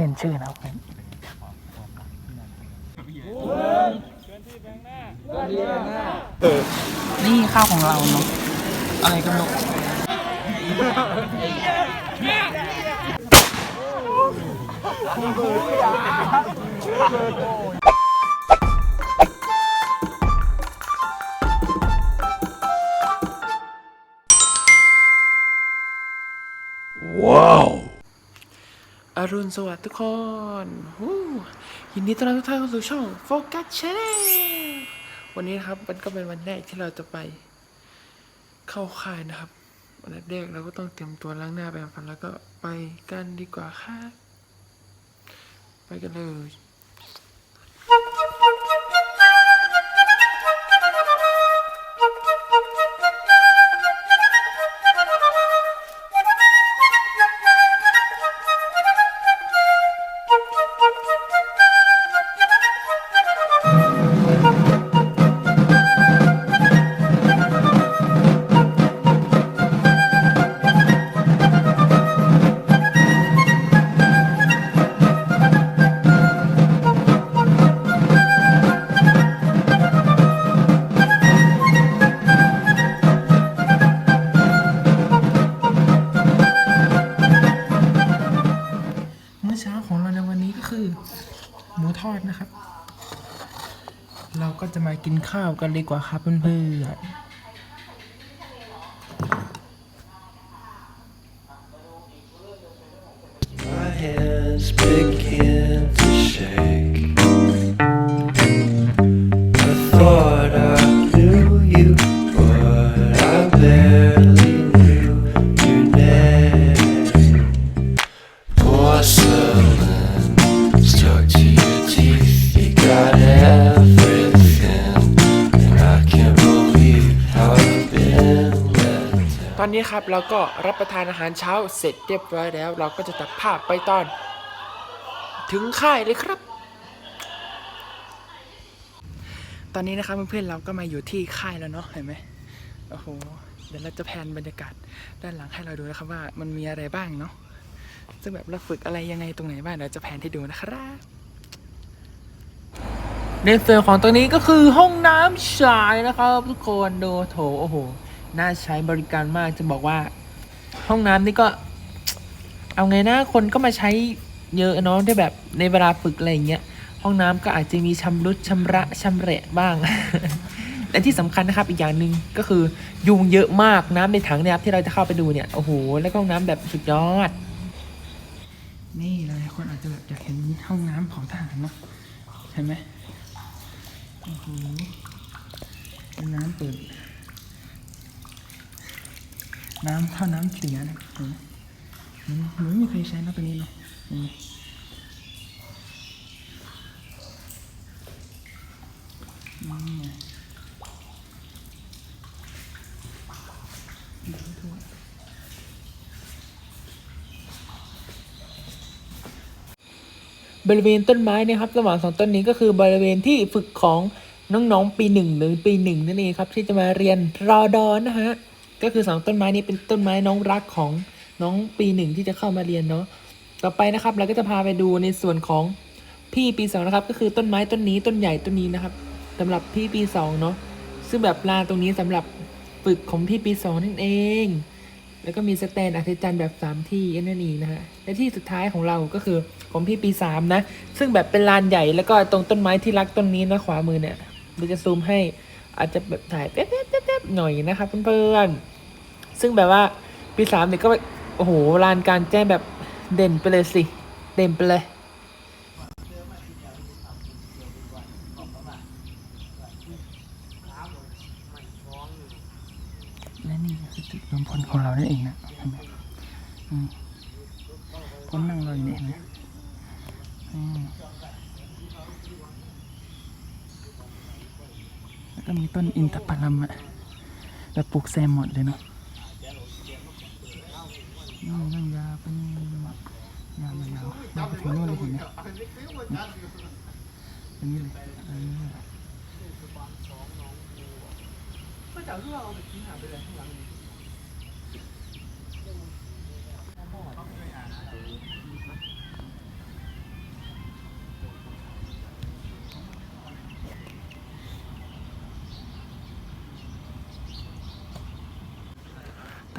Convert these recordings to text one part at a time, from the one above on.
เซ็นชื่อนะครับนี่ข้าวของเราเนาะอะไรกันลูกโอ้ย อรุณสวัสดิ์ทุกคนฮู้ยินดีต้อนรับทุกท่านเข้าสู่ช่องโฟกัสชนแนลวันนี้นะครับมันก็เป็นวันแรกที่เราจะไปเข้าค่ายนะครับวันแรกเราก็ต้องเตรียมตัวล้างหน้าแปรงฟันแล้วก็ไปกันดีกว่าค่ะไปกันเลย คือ หมูทอดนะครับ เราก็จะมากินข้าวกันดีกว่าครับเพื่อนๆ อนนี้ครับเราก็รับประทานอาหารเช้าเสร็จเรียบร้อยแล้ว เราก็จะตัดภาพไปตอน ถึงค่ายเลยครับ ตอนนี้นะครับเพื่อนๆเราก็มาอยู่ที่ค่ายแล้วเนาะเห็นไหมโอ้โหเดี๋ยวเราจะแพนบรรยากาศด้านหลังให้เราดูนะครับว่ามันมีอะไรบ้างเนาะซึ่งแบบเราฝึกอะไรยังไงตรงไหนบ้างเดี๋ยวจะแพนให้ดูนะครับในส่วนของตรงนี้ก็คือห้องน้ำชายนะครับ ทุกคนดูโถโอ้โห น่าใช้บริการมากจะบอกว่า ห้องน้ำนี่ก็ เอาไงนะคนก็มาใช้เยอะเนาะได้แบบในเวลาฝึกอะไรอย่างเงี้ยห้องน้ำก็อาจจะมีชำรุดชำระชำเระบ้างและที่สำคัญนะครับอีกอย่างหนึ่งก็คือยุงเยอะมากน้ำในถังเนี่ยครับที่เราจะเข้าไปดูเนี่ยโอ้โหแล้วห้องน้ำแบบสุดยอด นี่หลายคนอาจจะแบบอยากเห็นห้องน้ำของทหารเนาะเห็นไหมโอ้โหน้ำเปิด น้ำท่าน้ำเสียนะเห็นไหมอืมไม่มีใครใช้นะตัวนี้เนาะบริเวณต้นไม้นะครับระหว่างสองต้นนี้ก็คือบริเวณที่ฝึกของน้องๆ ปีหนึ่งหรือปีหนึ่งนั่นเองครับ ที่จะมาเรียนรอดอนนะฮะ ก็คือสองต้นไม้นี้เป็นต้นไม้น้องรักของน้องปีหนึ่งที่จะเข้ามาเรียนเนาะต่อไปนะครับ เราก็จะพาไปดูในส่วนของพี่ปีสองนะครับ ก็คือต้นไม้ต้นนี้ต้นใหญ่ต้นนี้นะครับสำหรับพี่ปีสองเนาะซึ่งแบบลานตรงนี้สำหรับฝึกของพี่ปีสองนั่นเอง แล้วก็มีสแตนอัศจรรย์แบบสามที่นั่นเองนะฮะและที่สุดท้ายของเราก็คือของพี่ปีสามนะ ซึ่งแบบเป็นลานใหญ่แล้วก็ตรงต้นไม้ที่รักต้นนี้นะขวามือเนี่ยเราจะซูมให้อาจจะแบบถ่ายแป๊บ ๆๆๆหน่อยนะครับเพื่อนๆ ซึ่งแบบว่าปีสามเนี่ยก็โอ้โหลานการแจ้งแบบเด่นไปเลยสิ เด่นไปเลยและนี่คือจุดรวมพลของเรานั่นเองนะเห็นไหมพลนั่งรออยู่เนี่ยเห็นไหมแล้วก็มีต้นอินทผลัมอะ แบบปลูกแซมหมดเลยเนาะนี่นั่งยาเป็นยาวยาวยาวไปถึงโน่นเลยเห็นไหมอย่างนี้เลยเออน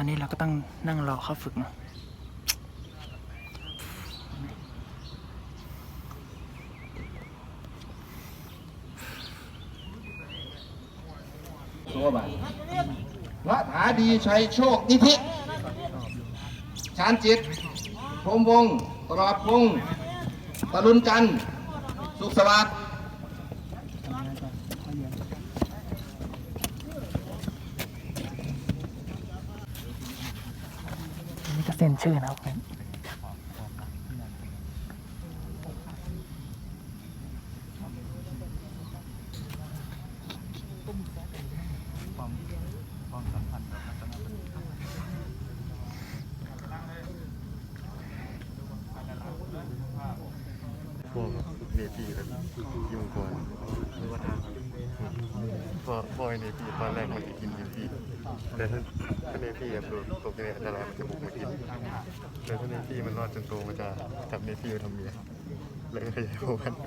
อนนี้เราก็ต้องนั่งรอเข้าฝึกเนาะตัวบัตรพระถาดีชัยโชคนิธิชานจิตพรหมวงศ์ตลอดพงศ์ตะลุนจันทร์สุขสวัสดิ์ อันนี่ก็เซ็นชื่อนะครับพวกเนปีแบบยุงก่อนพอพ อไอเนปีตอนแรกมันจะกินเนปีแต่ถ้าถ้าเนปีแบบโดนตกในอันตรายมันจะบุกมากินแต่ถ้าเนปีมันรอดจนโตมันจะจับเนปีมาทำเมียเลยขยายพันธุ์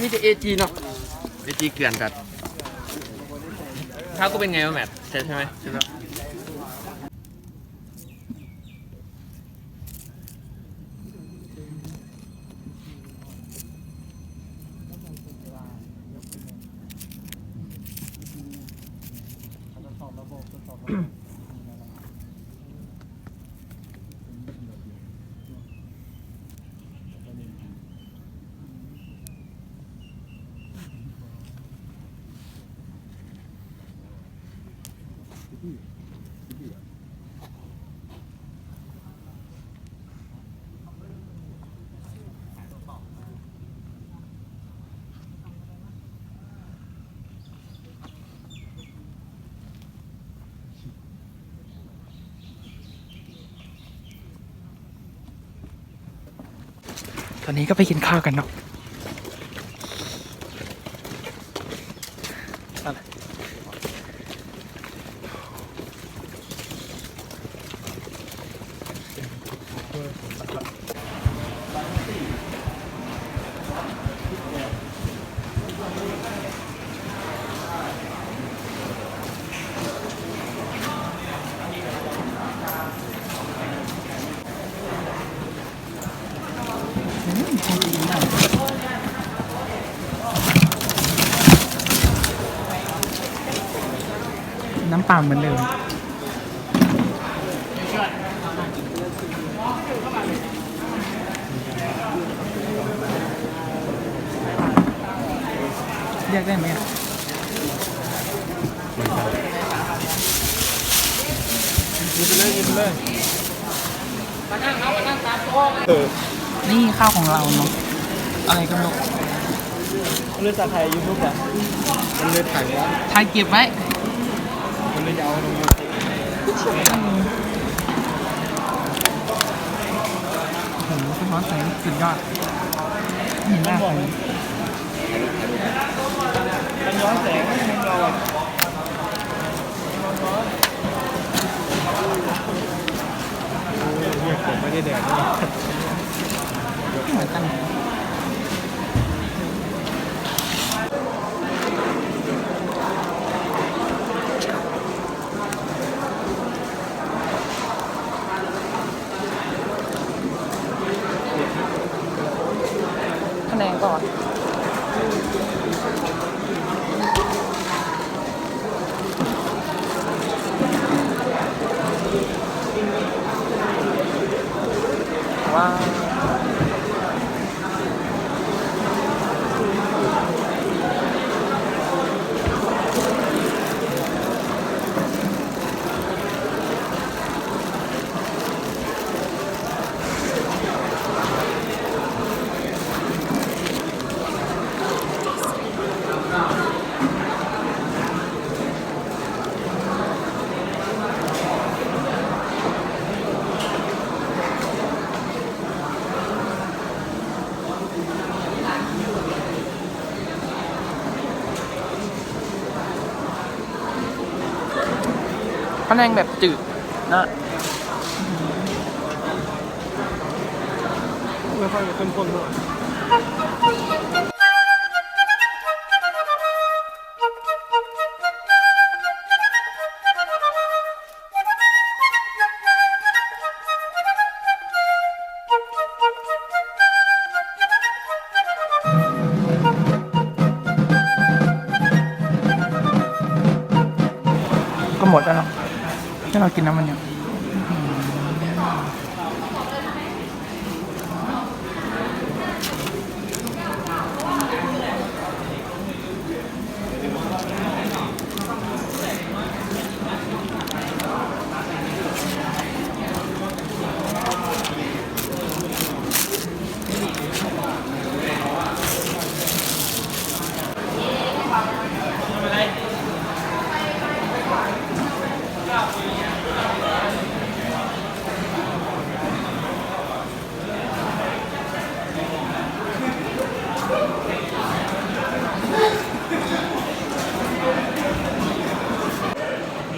นี่จะเอจีเนาะ เอจีเกลื่อนกันถ้าก็เป็นไงวะแมทใช่ใช่ไหมใช่ไหมตอ นนี้ก็ไปกินข้าวกันเนาะน้ำ เปล่าเหมือนเดิมเรียกได้ไหมอะนี่ข้าวของเราเนาะอะไรก็ไม่รู้เลือดจากไทยยูทูบอะมันเลือดไทยแล้วถ่ายเก็บไว้ โอ้โหสะท้อนแสงสุดยอดเห็นหน้าใครมันย้อนแสงให้เราอะผมไม่ได้แดกเหมือนกันะแนนแบบจืดนะไม่ค่อยเข้มข้นเท่าไหร่ ให้เ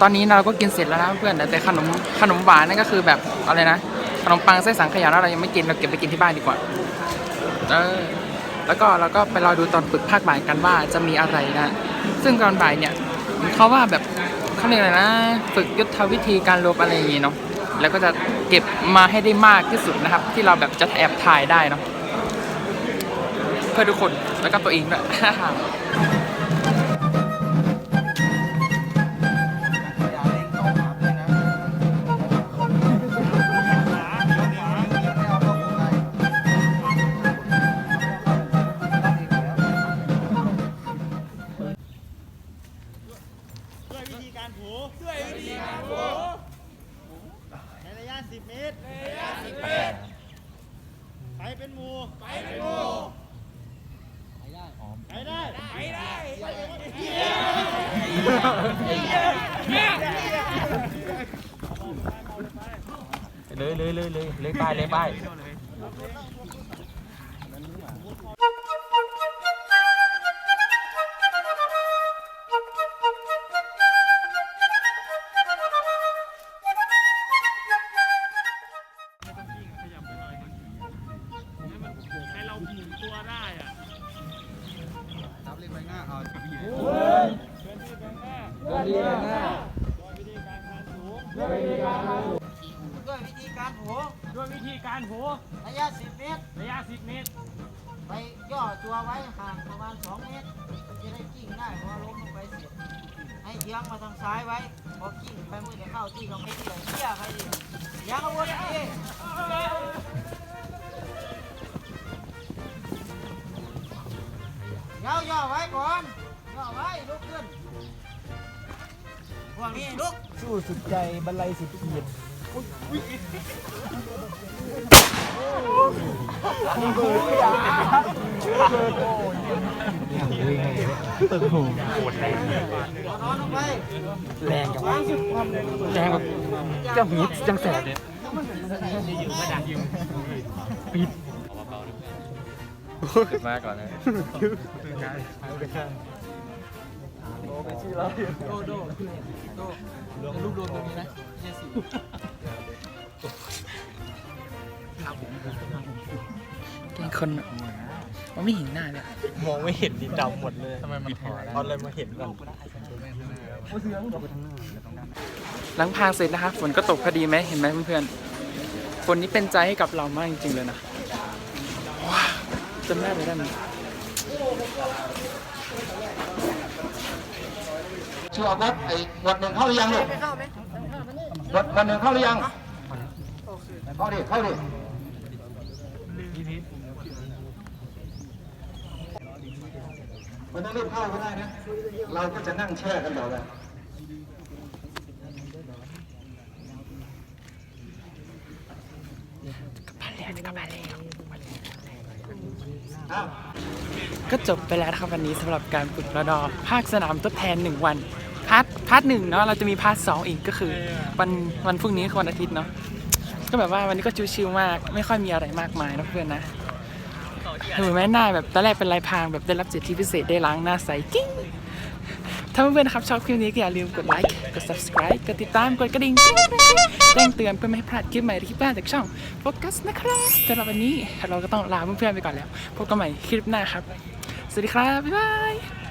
ตอนนี้เราก็กินเสร็จแล้วนะเพื่อนแต่ขนมขนมหวานนั่นก็คือแบบอะไรนะขนมปังไส้สังขยาเรายังไม่กินเราเก็บไปกินที่บ้านดีกว่าเออแล้วก็เราก็ไปรอดูตอนฝึกภาคบ่ายกันว่าจะมีอะไรนะ ซึ่งตอนบ่ายเนี่ยเขาว่าแบบเขาเรียกอะไรนะ ฝึกยุทธวิธีการรบอะไรอย่างงี้เนาะแล้วก็จะเก็บมาให้ได้มากที่สุดนะครับ ที่เราแบบจะแอบถ่ายได้เนาะเพื่อทุกคนแล้วก็ตัวเองด้วย เลยเลยเลยเลยเลยป้ายเลยป้ายให้เราหมุนตัวได้อะรับเล่นใบหน้าเอาเชิญพี่ใบห น้าด้วยวิธีการทานสูงด้วยวิธีการด้วยวิธีกด้วยวิธีการโหระยะ 10 เมตร ระยะ 10 เมตร ไปย่อตัวไว้ห่างประมาณ 2 เมตรจะได้กิ้งได้พอล้มลงไปเสร็จให้เอียงมาทางซ้ายไว้พอกิ้งไปมือจะเข้าที่เราไม่ที่ไหนเที่ยใครดีเอียังอาวนดีย่อย่อไว้ก่อนย่อไว้ลุกขึ้น พวกนี้ลุกสู้สุดใจบรรลัยสุดเกียรตินอนลงไปแรงจังวะแรงแบบจะหูจังแสบเนี่ยปิดมาก่อนนะ โดโดโดรูปรวมตรงนี้นะเยสิแกงคนอะมันไม่เห็นหน้าเลยมองไม่เห็นดินดำหมดเลยทำไมมันพอเอาอะไรมาเห็นก่อนหลังพางเสร็จนะคะฝนก็ตกพอดีไหมเห็นไหมเพื่อนๆฝนนี้เป็นใจให้กับเรามากจริงๆเลยนะว้าจำได้เลยได้ไหม ชื่อวัดไอ้วัดหนึ่งเข้าหรือยังลูกวัดวัดหนึ่งเข้าหรือยังเข้าดิเข้าดิมันต้องรีบเข้าก็ได้นะ เราก็จะนั่งแช่กันต่อไปก็จบไปแล้วนะครับวันนี้สำหรับการฝึกระดอภาคสนามทดแทน 1 วัน พาร์ทพาร์ทหนึ่งเนาะเราจะมีพาร์ทสองอีกก็คือวันวันพรุ่งนี้คือวันอาทิตย์เนาะก็แบบว่าวันนี้ก็ชิวๆมาก ไม่ค่อยมีอะไรมากมายนะเพื่อนนะเห็นไหมหน้าแบบตอนแรกเป็นลายพรางแบบได้รับสิทธิพิเศษได้ล้างหน้าใสกิ้งถ้าเพื่อนๆนะครับชอบคลิปนี้ก็อย่าลืมกดไลค์กด subscribe กดติดตามกดกระดิ่งแจ้งเตือนเพื่อไม่ให้พลาดคลิปใหม่หรือคลิปหน้าจากช่องโฟกัสนะครับสำหรับวันนี้เราก็ต้องลาเพื่อนๆไปก่อนแล้วพบกันใหม่คลิปหน้าครับ สวัสดีครับ บ๊ายบาย